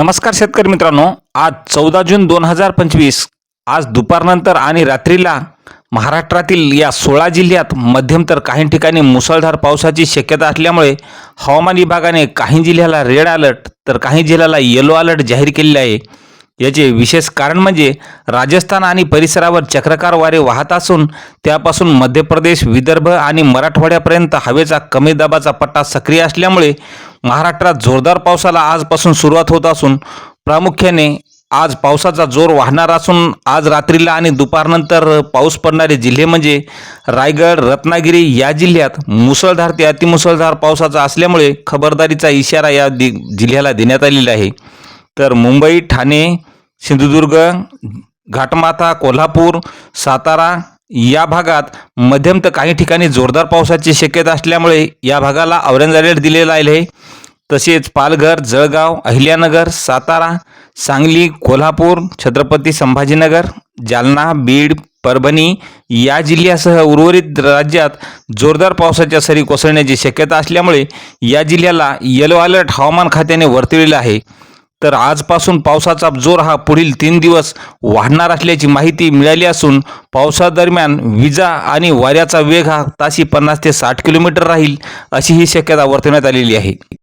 नमस्कार शेतकरी मित्रांनो. आज चौदा जून दोन हजार पंचवीस. आज दुपारनंतर आणि रात्रीला महाराष्ट्रातील या सोळा जिल्ह्यात मध्यम तर काही ठिकाणी मुसळधार पावसाची शक्यता असल्यामुळे हवामान विभागाने काही जिल्ह्याला रेड अलर्ट तर काही जिल्ह्याला येलो अलर्ट जाहीर केलेले आहे. याचे विशेष कारण म्हणजे राजस्थान आणि परिसरावर चक्रकार वारे वाहत असून त्यापासून मध्य प्रदेश विदर्भ आणि मराठवाड्यापर्यंत हवेचा कमी दाबाचा पट्टा सक्रिय असल्यामुळे महाराष्ट्रात जोरदार पावसाला आजपासून सुरुवात होत असून प्रामुख्याने आज पावसाचा जोर वाहणार असून आज रात्रीला आणि दुपारनंतर पाऊस पडणारे जिल्हे म्हणजे रायगड रत्नागिरी या जिल्ह्यात मुसळधार ते अतिमुसळधार पावसाचा असल्यामुळे खबरदारीचा इशारा या दि जिल्ह्याला देण्यात आलेला आहे. तर मुंबई ठाणे सिंधुदुर्ग घाटमाथा कोल्हापूर सातारा या भागात मध्यम तर काही ठिकाणी जोरदार पावसाची शक्यता असल्यामुळे या भागाला ऑरेंज अलर्ट दिलेला आहे तसेच पालघर जळगाव अहिल्यानगर सातारा सांगली कोल्हापूर छत्रपती संभाजीनगर जालना बीड परभणी या जिल्ह्यासह उर्वरित राज्यात जोरदार पावसाच्या सरी कोसळण्याची शक्यता असल्यामुळे या जिल्ह्याला येलो अलर्ट हवामान खात्याने वर्तविलेला आहे. तर आजपासून पावसाचा जोर हा पुढील तीन दिवस वाढणार असल्याची माहिती मिळाली असून पावसादरम्यान विजा आणि वाऱ्याचा वेग हा ताशी पन्नास ते साठ किलोमीटर राहील अशी ही शक्यता वर्तवण्यात आलेली आहे.